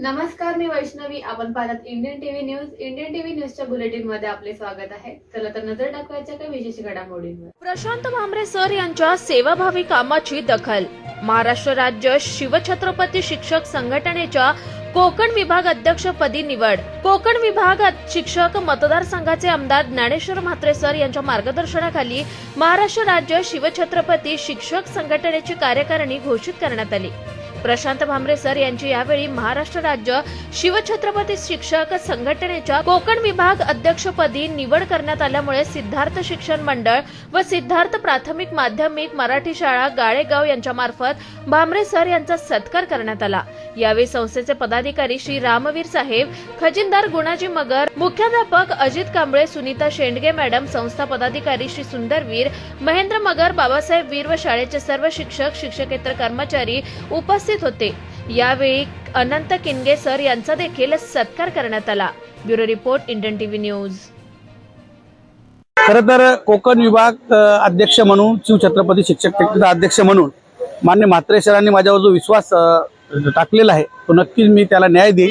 नमस्कार मी वैष्णवी. आपण पाहत Indian TV news. Indian TV न्यूजच्या बुलेटिनमध्ये आपले स्वागत आहे. चला तर नजर टाकूयाच्या काही विशेष घडामोडींवर. प्रशांत भामरे सर यांच्या सेवाभावी कामाची दखल. महाराष्ट्र राज्य शिवछत्रपती शिक्षक संघटनेच्या कोकण विभाग अध्यक्षपदी निवड. कोकण विभाग शिक्षक मतदारसंघाचे आमदार ज्ञानेश्वर म्हात्रे सर यांच्या मार्गदर्शनाखाली महाराष्ट्र राज्य शिवछत्रपती शिक्षक संघटनेची कार्यकारिणी घोषित करण्यात आली. प्रशांत भामरे सर यांची यावेळी महाराष्ट्र राज्य शिवछत्रपती शिक्षक संघटनेच्या कोकण विभाग अध्यक्षपदी निवड करण्यात आल्यामुळे सिद्धार्थ शिक्षण मंडळ व सिद्धार्थ प्राथमिक माध्यमिक मराठी शाळा गाळेगाव यांच्या मार्फत भामरे सर यांचा सत्कार करण्यात आला. यावेळी संस्थेचे पदाधिकारी श्री रामवीर साहेब खजिनदार गुणाजी मगर मुख्याध्यापक अजित कांबळे सुनीता शेंडगे मॅडम संस्था पदाधिकारी श्री सुंदरवीर महेंद्र मगर बाबासाहेब वीर व शाळेचे सर्व शिक्षक शिक्षकेतर कर्मचारी उपस्थित होते. यावेळी अनंत किनगे सर यांचा देखील सत्कार करण्यात आला. Bureau report Indian TV news. खर तर कोकण विभाग अध्यक्ष म्हणून शिवछत्रपती शिक्षक अध्यक्ष म्हणून मान्य म्हात्रे सरांनी माझ्यावर जो विश्वास टाकलेला आहे तो नक्कीच मी त्याला न्याय देईन.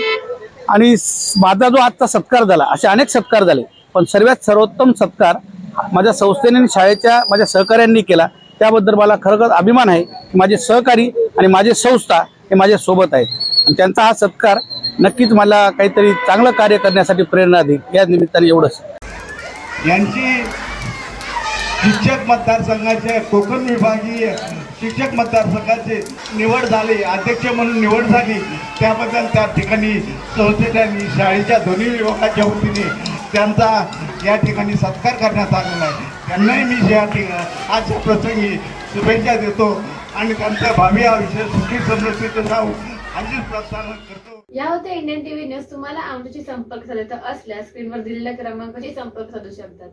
आणि माझा जो आजचा सत्कार झाला असे अनेक सत्कार झाले पण सर्वात सर्वोत्तम सत्कार माझ्या संस्थेने आणि शाळेच्या माझ्या सहकाऱ्यांनी केला. त्याबद्दल मला खरंच अभिमान आहे की माझे सहकारी आणि माझे संस्था हे माझ्या सोबत आहेत. आणि त्यांचा हा सत्कार नक्कीच मला काहीतरी चांगलं कार्य करण्यासाठी प्रेरणा देईल. या निमित्ताने एवढंच. यांची शिक्षक मतदारसंघाचे कोकण विभागीय शिक्षक मतदारसंघाची निवड झाली अध्यक्ष म्हणून निवड झाली. त्याबद्दल त्या ठिकाणी संस्थेच्या शाळेच्या दोन्ही विभागाच्या वतीने त्यांचा या ठिकाणी सत्कार करण्यात आलेला आहे. त्यांनाही मी या ठिकाणी आजच्या प्रसंगी शुभेच्छा देतो. आणि त्यांचा भावी विषय सुखी समृद्धीचं जाऊ अशीच प्रार्थना करतो. या होत्या इंडियन टीव्ही न्यूज. तुम्हाला आमच्याशी संपर्क साधायचा असल्यास स्क्रीनवर दिलेल्या क्रमांकाशी संपर्क साधू शकतात.